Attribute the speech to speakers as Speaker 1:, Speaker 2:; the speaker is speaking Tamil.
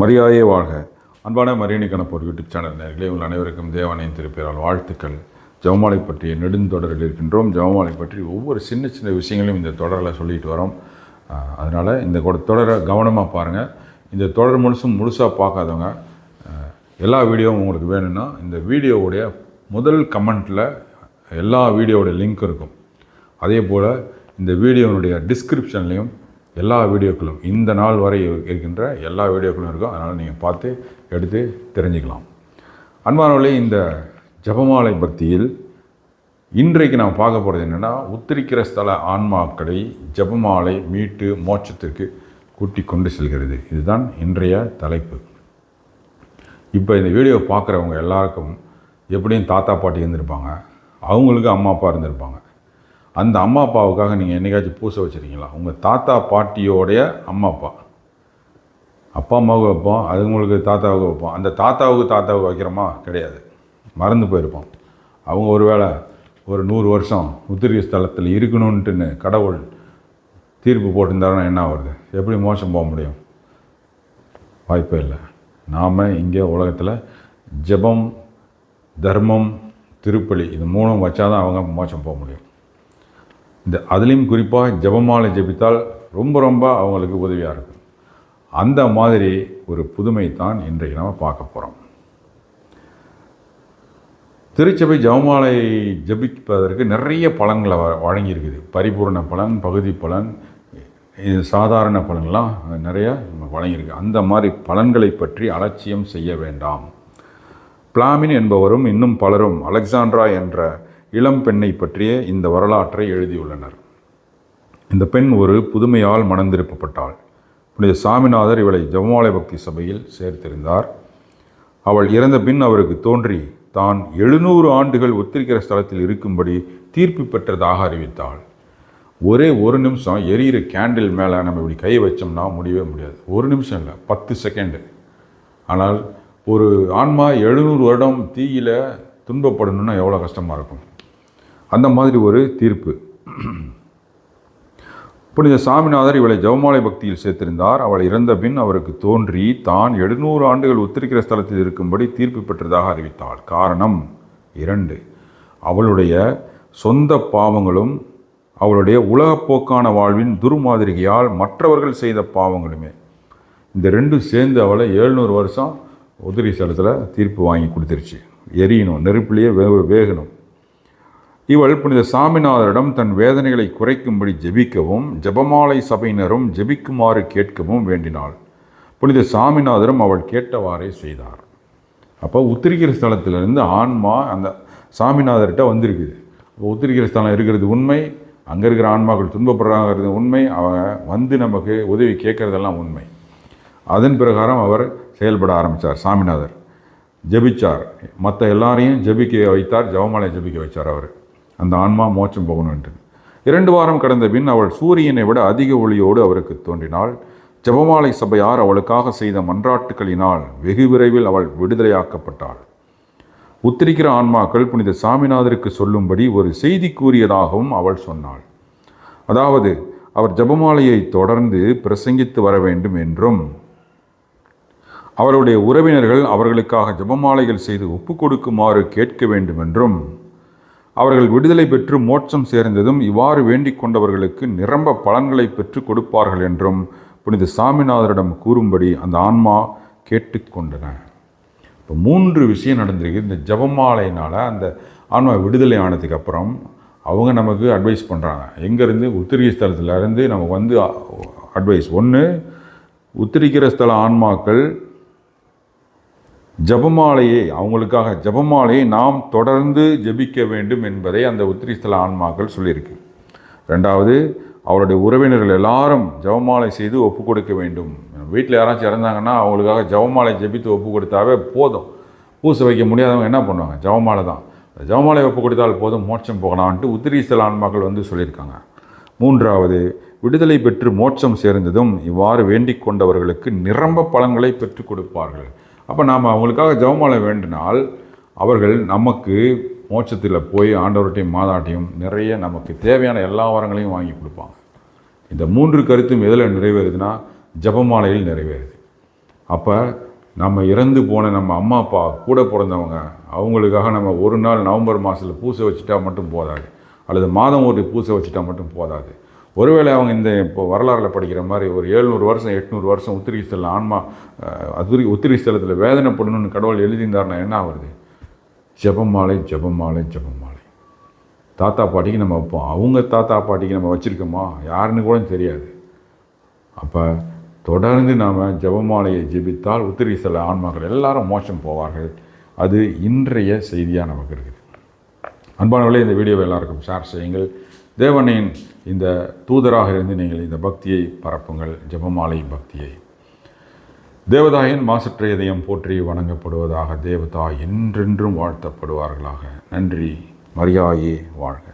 Speaker 1: மரியாதையே வாழ்க. அன்பான மரியணி கணப்போர் யூடியூப் சேனல் நேர்களே உங்கள் அனைவருக்கும் தேவனையும் திருப்பெயரால் வாழ்த்துக்கள். ஜெவமாலை பற்றிய நெடுந்தொடரில் இருக்கின்றோம். ஜெவமாலை பற்றி ஒவ்வொரு சின்ன சின்ன விஷயங்களையும் இந்த தொடரில் சொல்லிட்டு வரோம். அதனால் இந்த தொடரை கவனமாக பாருங்கள் இந்த தொடர் முழுசும் முழுசாக பார்க்காதவங்க எல்லா வீடியோவும் உங்களுக்கு வேணும்னா இந்த வீடியோவுடைய முதல் கமெண்ட்டில் எல்லா வீடியோவுடைய லிங்க் இருக்கும். அதே போல் இந்த வீடியோனுடைய டிஸ்கிரிப்ஷன்லேயும் எல்லா வீடியோக்களும் இந்த நாள் வரை இருக்கின்ற எல்லா வீடியோக்களும் இருக்கும். அதனால் நீங்கள் பார்த்து எடுத்து தெரிஞ்சுக்கலாம். அன்பானவர்களே இந்த ஜபமாலை பக்தியில் இன்றைக்கு நாம் பார்க்க போகிறது என்னென்னா உத்திரிக்கிற ஸ்தல ஆன்மாக்களை ஜபமாலை மீட்டு மோட்சத்திற்கு கூட்டி கொண்டு செல்கிறது. இதுதான் இன்றைய தலைப்பு. இப்போ இந்த வீடியோ பார்க்குறவங்க எல்லாருக்கும் எப்படியும் தாத்தா பாட்டி இருந்திருப்பாங்க. அவங்களுக்கு அம்மா அப்பா இருந்திருப்பாங்க. அந்த அம்மா அப்பாவுக்காக நீங்கள் என்னைக்காச்சும் பூசை வச்சுருக்கீங்களா? உங்கள் தாத்தா பாட்டியோடைய அம்மா அப்பா. அப்பா அம்மாவுக்கு வைப்போம் அதுங்களுக்கு தாத்தாவுக்கு வைப்போம். அந்த தாத்தாவுக்கு தாத்தாவுக்கு வைக்கிறோமா? கிடையாது. மறந்து போயிருப்போம். அவங்க ஒருவேளை ஒரு நூறு வருஷம் உத்திரிய ஸ்தலத்தில் இருக்கணுன்ட்டுன்னு கடவுள் தீர்ப்பு போட்டிருந்தாருன்னா என்ன வருது எப்படி மோசம் போக முடியும்? வாய்ப்பே இல்லை. நாம் இங்கே உலகத்தில் ஜெபம் தர்மம் திருப்பலி இது மூணும் வச்சாதான் அவங்க மோசம் போக முடியும். இந்த அதுலேயும் குறிப்பாக ஜெபமாலை ஜெபித்தால் ரொம்ப ரொம்ப அவங்களுக்கு உதவியாக இருக்கும். அந்த மாதிரி ஒரு புதுமை தான் இன்றைக்கு நம்ம பார்க்க போகிறோம் திருச்சபை ஜெபமாலை ஜெபிப்பதற்கு நிறைய பலன்களை வ- வழங்கியிருக்குது. பரிபூர்ண பலன் பகுதி பலன் இது சாதாரண பலன்லாம் நிறையா நமக்கு வழங்கியிருக்கு. அந்த மாதிரி பலன்களை பற்றி அலட்சியம் செய்ய வேண்டாம். பிளாமின் என்பவரும் இன்னும் பலரும் அலெக்சாண்ட்ரா என்ற இளம் பெண்ணை பற்றிய இந்த வரலாற்றை எழுதியுள்ளனர். இந்த பெண் ஒரு புதுமையால் மணந்திருப்பப்பட்டாள் புனித சாமிநாதர் இவளை ஜெபமாலை பக்தி சபையில் சேர்த்திருந்தார். அவள் இறந்த பின் அவருக்கு தோன்றி தான் எழுநூறு ஆண்டுகள் ஒத்திருக்கிற ஸ்தலத்தில் இருக்கும்படி தீர்ப்பு பெற்றதாக அறிவித்தாள். ஒரே ஒரு நிமிஷம் எரியிற கேண்டில் மேலே நம்ம இப்படி கை வச்சோம்னா முடியவே முடியாது. ஒரு நிமிஷம் இல்லை பத்து செகண்டு. ஆனால் ஒரு ஆன்மா எழுநூறு வருடம் தீயில் துன்பப்படணும்னா எவ்வளோ கஷ்டமாக இருக்கும்? அந்த மாதிரி ஒரு தீர்ப்பு. புனித சாமிநாதர் இவளை ஜவமாலை பக்தியில் சேர்த்திருந்தார். அவள் இறந்த பின் அவருக்கு தோன்றி தான் எழுநூறு ஆண்டுகள் உத்திரிக்கிற ஸ்தலத்தில் இருக்கும்படி தீர்ப்பு பெற்றதாக அறிவித்தாள். காரணம் இரண்டு. அவளுடைய சொந்த பாவங்களும் அவளுடைய உலகப்போக்கான வாழ்வின் துர்மாதிரிகையால் மற்றவர்கள் செய்த பாவங்களுமே. இந்த ரெண்டும் சேர்ந்து அவளை எழுநூறு வருஷம் உதிரி ஸ்தலத்தில் தீர்ப்பு வாங்கி கொடுத்துருச்சு. எரியணும் நெருப்பிலேயே வே வேகணும். இவள் புனித சாமிநாதரிடம் தன் வேதனைகளை குறைக்கும்படி ஜெபிக்கவும் ஜெபமாலை சபையினரும் ஜெபிக்குமாறு கேட்கவும் வேண்டினாள். புனித சாமிநாதரும் அவள் கேட்டவாறே செய்தார். அப்போ உத்திரிக்கிற ஸ்தலத்திலிருந்து ஆன்மா அந்த சாமிநாதர்கிட்ட வந்திருக்குது. அப்போ உத்திரிக்கிற ஸ்தலம் இருக்கிறது உண்மை அங்கே இருக்கிற ஆன்மாக்கள் துன்பப்படுறாங்கிறது உண்மை அவங்க வந்து நமக்கு உதவி கேட்குறதெல்லாம் உண்மை. அதன் பிரகாரம் அவர் செயல்பட ஆரம்பித்தார் சாமிநாதர். ஜெபிச்சார். மற்ற எல்லாரையும் ஜெபிக்க வைத்தார் ஜெபமாலை ஜெபிக்க வைத்தார் அவர். அந்த ஆன்மா மோட்சம் போகணுன்றது இரண்டு வாரம் கடந்த பின் அவள் சூரியனை விட அதிக ஒளியோடு அவருக்கு தோன்றினாள். ஜெபமாலை சபையார் அவளுக்காக செய்த மன்றாட்டுகளினால் வெகு விரைவில் அவள் விடுதலையாக்கப்பட்டாள். உத்திரிக்கிற ஆன்மாக்கள் புனித சாமிநாதருக்கு சொல்லும்படி ஒரு செய்தி கூறியதாகவும் அவள் சொன்னாள். அதாவது அவர் ஜெபமாலையை தொடர்ந்து பிரசங்கித்து வர வேண்டும் என்றும் அவருடைய உறவினர்கள் அவர்களுக்காக ஜெபமாலைகள் செய்து ஒப்புக்கொடுக்குமாறு கேட்க வேண்டும் என்றும் அவர்கள் விடுதலை பெற்று மோட்சம் சேர்ந்ததும் இவ்வாறு வேண்டிக் கொண்டவர்களுக்கு நிரம்ப பலன்களை பெற்று கொடுப்பார்கள் என்றும் புனித சாமிநாதரிடம் கூறும்படி அந்த ஆன்மா கேட்டுக்கொண்டன இப்போ மூன்று விஷயம் நடந்திருக்கு. இந்த ஜபமாலையினால் அந்த ஆன்மா விடுதலை ஆனதுக்கு அப்புறம் அவங்க நமக்கு அட்வைஸ் பண்ணுறாங்க எங்கேருந்து? உத்திரிய ஸ்தலத்துலேருந்து நமக்கு வந்து அட்வைஸ் ஒன்று உத்திரிக்கிற ஸ்தல ஆன்மாக்கள் ஜபமாலையை அவங்களுக்காக ஜபமாலையை நாம் தொடர்ந்து ஜெபிக்க வேண்டும் என்பதை அந்த உத்திரிஸ்தல ஆன்மாக்கள் சொல்லியிருக்கு. ரெண்டாவது அவருடைய உறவினர்கள் எல்லாரும் ஜபமாலை செய்து ஒப்பு கொடுக்க வேண்டும். வீட்டில் யாராச்சும் இறந்தாங்கன்னா அவங்களுக்காக ஜபமாலை ஜெபித்து ஒப்பு கொடுத்தாவே போதும். பூசை வைக்க முடியாதவங்க என்ன பண்ணுவாங்க? ஜபமாலை தான். ஜபமாலை ஒப்பு கொடுத்தால் போதும் மோட்சம் போகலான்ட்டு உத்திரிஸ்தல ஆன்மாக்கள் வந்து சொல்லியிருக்காங்க. மூன்றாவது விடுதலை பெற்று மோட்சம் சேர்ந்ததும் இவ்வாறு வேண்டிக் கொண்டவர்களுக்கு நிரம்ப பலன்களை பெற்றுக் கொடுப்பார்கள். அப்போ நாம் அவங்களுக்காக ஜெபமாலை வேண்டினால் அவர்கள் நமக்கு மோட்சத்தில் போய் ஆண்டவர்கிட்டையும் மாதாட்டையும் நிறைய நமக்கு தேவையான எல்லா வரங்களையும் வாங்கி கொடுப்பாங்க. இந்த மூன்று கருத்தும் எதில் நிறைவேறுதுன்னா ஜெபமாலையில் நிறைவேறுது. அப்போ நம்ம இறந்து போன நம்ம அம்மா அப்பா கூட பிறந்தவங்க அவங்களுக்காக நம்ம ஒரு நாள் நவம்பர் மாதத்தில் பூசை வச்சுட்டா மட்டும் போதாது. அல்லது மாதம் ஒரு பூசை வச்சுட்டா மட்டும் போதாது. ஒருவேளை அவங்க இந்த இப்போ வரலாறில் படிக்கிற மாதிரி ஒரு எழுநூறு வருஷம் எட்நூறு வருஷம் உத்திரிஸ்தல ஆன்மா அதிரி உத்திரிஸ்தலத்தில் வேதனைப்படணும்னு கடவுள் எழுதியிருந்தாருன்னா என்ன ஆகுது ஜெபமாலை ஜெபமாலை ஜபமாலை. தாத்தா பாட்டிக்கு நம்ம வைப்போம். அவங்க தாத்தா பாட்டிக்கு நம்ம வச்சுருக்கோமா? யாருன்னு கூட தெரியாது. அப்போ தொடர்ந்து நாம் ஜபமாலையை ஜெபித்தால் உத்திரிசல ஆன்மாக்கள் எல்லாரும் மோசம் போவார்கள். அது இன்றைய செய்தியாக நமக்கு இருக்குது. அன்பானவர்களே இந்த வீடியோவை எல்லாருக்கும் ஷேர் செய்யுங்கள். தேவனின் இந்த தூதராக இருந்து நீங்கள் இந்த பக்தியை பரப்புங்கள் ஜெபமாலை பக்தியை. தேவதாயின் மாசற்ற இதயம் போற்றி வணங்கப்படுவதாக தேவதா என்றென்றும் வாழ்த்தப்படுவார்களாக. நன்றி மரியாயே வாழ்க.